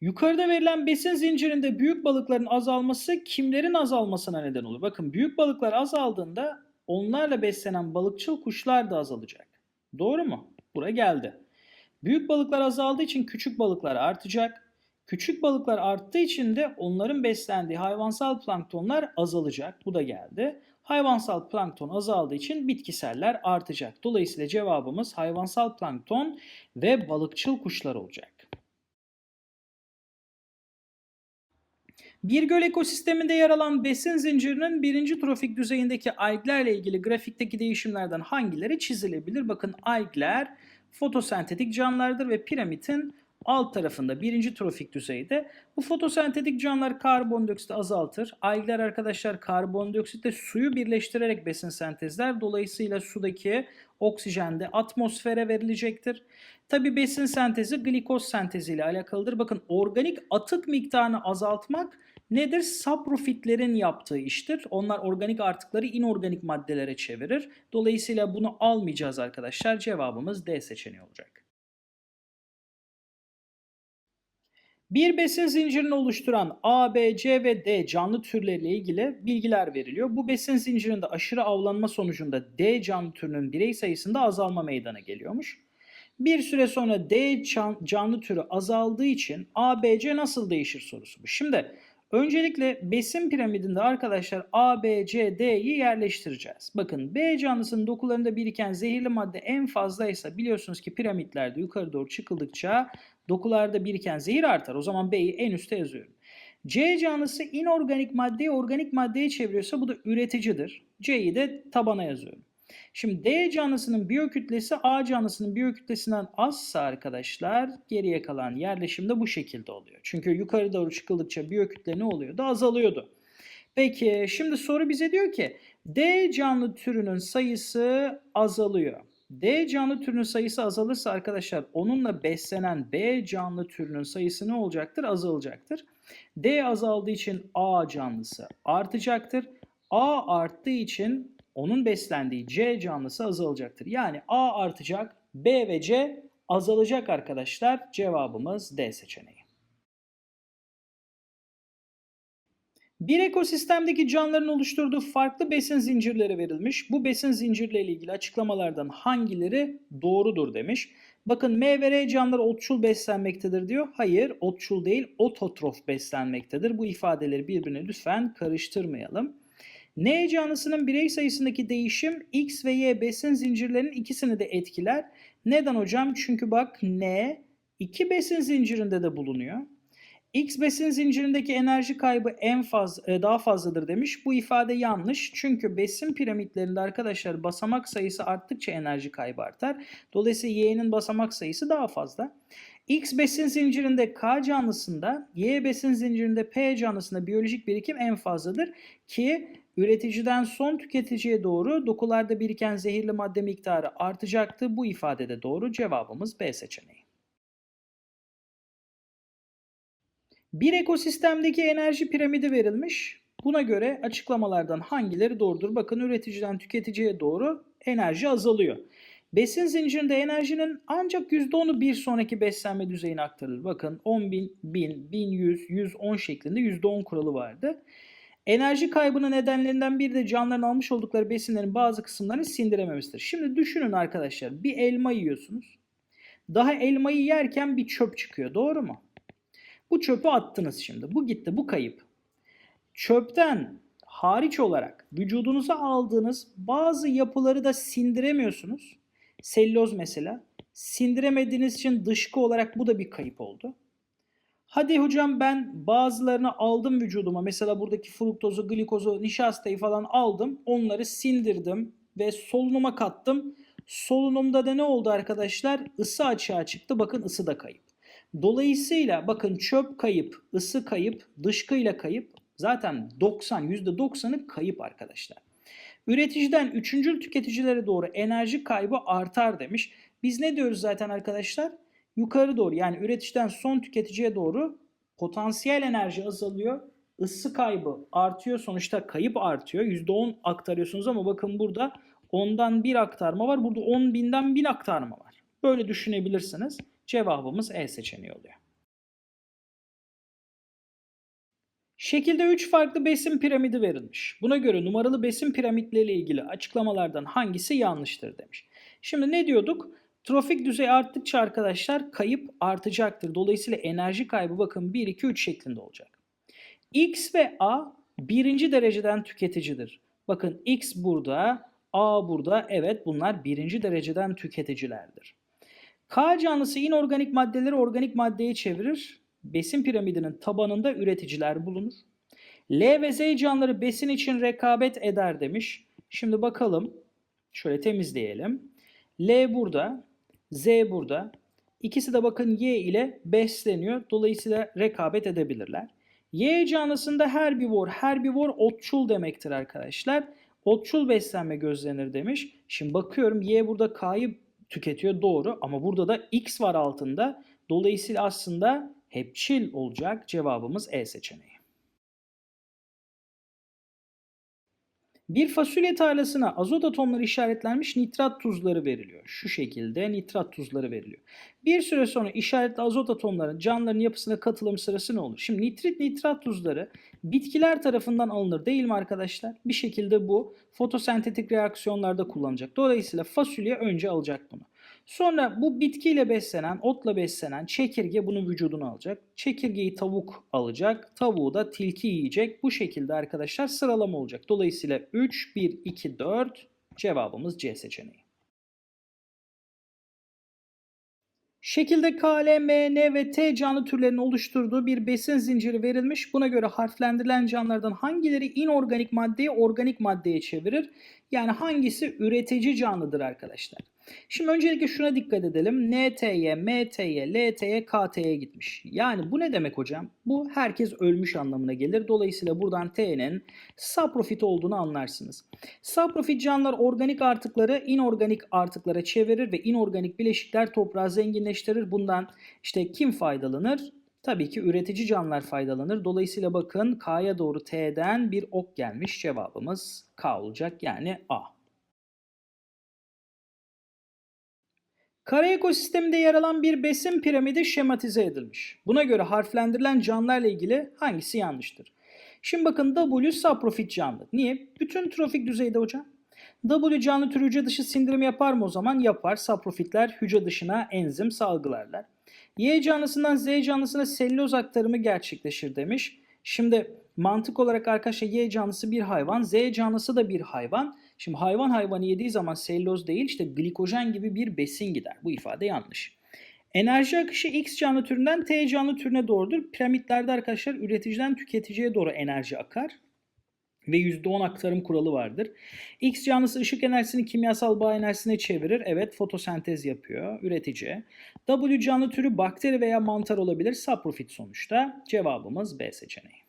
Yukarıda verilen besin zincirinde büyük balıkların azalması kimlerin azalmasına neden olur? Bakın büyük balıklar azaldığında onlarla beslenen balıkçıl kuşlar da azalacak. Doğru mu? Bura geldi. Büyük balıklar azaldığı için küçük balıklar artacak. Küçük balıklar arttığı için de onların beslendiği hayvansal planktonlar azalacak. Bu da geldi. Hayvansal plankton azaldığı için bitkiseller artacak. Dolayısıyla cevabımız hayvansal plankton ve balıkçıl kuşlar olacak. Bir göl ekosisteminde yer alan besin zincirinin birinci trofik düzeyindeki alglerle ilgili grafikteki değişimlerden hangileri çizilebilir? Bakın algler fotosentetik canlılardır ve piramidin alt tarafında birinci trofik düzeyde. Bu fotosentetik canlılar karbondioksiti azaltır. Algler arkadaşlar karbondioksitle suyu birleştirerek besin sentezler. Dolayısıyla sudaki oksijen de atmosfere verilecektir. Tabi besin sentezi glikoz sentezi ile alakalıdır. Bakın organik atık miktarını azaltmak nedir? Saprofitlerin yaptığı iştir. Onlar organik artıkları inorganik maddelere çevirir. Dolayısıyla bunu almayacağız arkadaşlar. Cevabımız D seçeneği olacak. Bir besin zincirini oluşturan A, B, C ve D canlı türleriyle ilgili bilgiler veriliyor. Bu besin zincirinde aşırı avlanma sonucunda D canlı türünün birey sayısında azalma meydana geliyormuş. Bir süre sonra D canlı türü azaldığı için A, B, C nasıl değişir sorusu bu. Şimdi öncelikle besin piramidinde arkadaşlar A, B, C, D'yi yerleştireceğiz. Bakın B canlısının dokularında biriken zehirli madde en fazlaysa biliyorsunuz ki piramitlerde yukarı doğru çıkıldıkça Dokularda biriken zehir artar. O zaman B'yi en üste yazıyorum. C canlısı inorganik maddeyi organik maddeye çeviriyorsa bu da üreticidir. C'yi de tabana yazıyorum. Şimdi D canlısının biyokütlesi A canlısının biyokütlesinden azsa arkadaşlar geriye kalan yerleşimde bu şekilde oluyor. Çünkü yukarı doğru çıkıldıkça biyokütle ne oluyordu? Azalıyordu. Peki şimdi soru bize diyor ki D canlı türünün sayısı azalıyor. D canlı türünün sayısı azalırsa arkadaşlar onunla beslenen B canlı türünün sayısı ne olacaktır? Azalacaktır. D azaldığı için A canlısı artacaktır. A arttığı için onun beslendiği C canlısı azalacaktır. Yani A artacak, B ve C azalacak arkadaşlar. Cevabımız D seçeneği. Bir ekosistemdeki canlıların oluşturduğu farklı besin zincirleri verilmiş. Bu besin zincirleriyle ilgili açıklamalardan hangileri doğrudur demiş. Bakın M ve R canlıları otçul beslenmektedir diyor. Hayır otçul değil ototrof beslenmektedir. Bu ifadeleri birbirine lütfen karıştırmayalım. N canlısının birey sayısındaki değişim X ve Y besin zincirlerinin ikisini de etkiler. Neden hocam? Çünkü bak N iki besin zincirinde de bulunuyor. X besin zincirindeki enerji kaybı en fazla e, daha fazladır demiş. Bu ifade yanlış. Çünkü besin piramitlerinde arkadaşlar basamak sayısı arttıkça enerji kaybı artar. Dolayısıyla Y'nin basamak sayısı daha fazla. X besin zincirinde K canlısında, Y besin zincirinde P canlısında biyolojik birikim en fazladır ki üreticiden son tüketiciye doğru dokularda biriken zehirli madde miktarı artacaktı. Bu ifadede doğru cevabımız B seçeneği. Bir ekosistemdeki enerji piramidi verilmiş. Buna göre açıklamalardan hangileri doğrudur? Bakın üreticiden tüketiciye doğru enerji azalıyor. Besin zincirinde enerjinin ancak %10'u bir sonraki beslenme düzeyine aktarılır. Bakın 10 bin, 1000, 1100, 110 şeklinde %10 kuralı vardı. Enerji kaybının nedenlerinden biri de canlıların almış oldukları besinlerin bazı kısımlarını sindirememesidir. Şimdi düşünün arkadaşlar bir elma yiyorsunuz. Daha elmayı yerken bir çöp çıkıyor doğru mu? Bu çöpü attınız şimdi. Bu gitti. Bu kayıp. Çöpten hariç olarak vücudunuza aldığınız bazı yapıları da sindiremiyorsunuz. Selloz mesela. Sindiremediğiniz için dışkı olarak bu da bir kayıp oldu. Hadi hocam ben bazılarını aldım vücuduma. Mesela buradaki fruktozu, glikozu, nişastayı falan aldım. Onları sindirdim ve solunuma kattım. Solunumda da ne oldu arkadaşlar? Isı açığa çıktı. Bakın ısı da kayıp. Dolayısıyla bakın çöp kayıp, ısı kayıp, dışkıyla kayıp zaten 90 %90'ı kayıp arkadaşlar. Üreticiden üçüncül tüketicilere doğru enerji kaybı artar demiş. Biz ne diyoruz zaten arkadaşlar? Yukarı doğru yani üreticiden son tüketiciye doğru potansiyel enerji azalıyor. Isı kaybı artıyor. Sonuçta kayıp artıyor. %10 aktarıyorsunuz ama bakın burada ondan bir aktarma var. Burada 10 binden 1000 aktarma var. Böyle düşünebilirsiniz. Cevabımız E seçeneği oluyor. Şekilde 3 farklı besin piramidi verilmiş. Buna göre numaralı besin piramitleriyle ilgili açıklamalardan hangisi yanlıştır demiş. Şimdi ne diyorduk? Trofik düzey arttıkça arkadaşlar kayıp artacaktır. Dolayısıyla enerji kaybı bakın 1, 2, 3 şeklinde olacak. X ve A birinci dereceden tüketicidir. Bakın X burada, A burada. Evet bunlar birinci dereceden tüketicilerdir. K canlısı inorganik maddeleri organik maddeye çevirir. Besin piramidinin tabanında üreticiler bulunur. L ve Z canlıları besin için rekabet eder demiş. Şimdi bakalım. Şöyle temizleyelim. L burada, Z burada. İkisi de bakın Y ile besleniyor. Dolayısıyla rekabet edebilirler. Y canlısında herbivor, herbivor otçul demektir arkadaşlar. Otçul beslenme gözlenir demiş. Şimdi bakıyorum Y burada K'yı tüketiyor doğru ama burada da X var altında. Dolayısıyla aslında hepçil olacak cevabımız E seçeneği. Bir fasulye tarlasına azot atomları işaretlenmiş nitrat tuzları veriliyor. Şu şekilde nitrat tuzları veriliyor. Bir süre sonra işaretli azot atomların canlıların yapısına katılım sırası ne olur? Şimdi nitrit nitrat tuzları bitkiler tarafından alınır değil mi arkadaşlar? Bir şekilde bu fotosentetik reaksiyonlarda kullanacak. Dolayısıyla fasulye önce alacak bunu. Sonra bu bitkiyle beslenen, otla beslenen çekirge bunun vücudunu alacak. Çekirgeyi tavuk alacak. Tavuğu da tilki yiyecek. Bu şekilde arkadaşlar sıralama olacak. Dolayısıyla 3, 1, 2, 4 cevabımız C seçeneği. Şekilde K, L, M, N ve T canlı türlerinin oluşturduğu bir besin zinciri verilmiş. Buna göre harflendirilen canlılardan hangileri inorganik maddeyi organik maddeye çevirir? Yani hangisi üretici canlıdır arkadaşlar? Şimdi öncelikle şuna dikkat edelim. NT'ye, MT'ye, LT'ye, KT'ye gitmiş. Yani bu ne demek hocam? Bu herkes ölmüş anlamına gelir. Dolayısıyla buradan T'nin saprofit olduğunu anlarsınız. Saprofit canlılar organik artıkları inorganik artıklara çevirir ve inorganik bileşikler toprağı zenginleştirir. Bundan işte kim faydalanır? Tabii ki üretici canlılar faydalanır. Dolayısıyla bakın K'ya doğru T'den bir ok gelmiş. Cevabımız K olacak yani A. Kara ekosisteminde yer alan bir besin piramidi şematize edilmiş. Buna göre harflendirilen canlılarla ilgili hangisi yanlıştır? Şimdi bakın W saprofit canlı. Niye? Bütün trofik düzeyde hocam. W canlı türü hücre dışı sindirim yapar mı o zaman? Yapar. Saprofitler hücre dışına enzim salgılarlar. Y canlısından Z canlısına selüloz aktarımı gerçekleşir demiş. Şimdi mantık olarak arkadaşlar Y canlısı bir hayvan, Z canlısı da bir hayvan. Şimdi hayvan hayvanı yediği zaman selüloz değil işte glikojen gibi bir besin gider. Bu ifade yanlış. Enerji akışı X canlı türünden T canlı türüne doğrudur. Piramitlerde arkadaşlar üreticiden tüketiciye doğru enerji akar ve %10 aktarım kuralı vardır. X canlısı ışık enerjisini kimyasal bağ enerjisine çevirir. Evet fotosentez yapıyor üretici. W canlı türü bakteri veya mantar olabilir. Saprofit sonuçta. Cevabımız B seçeneği.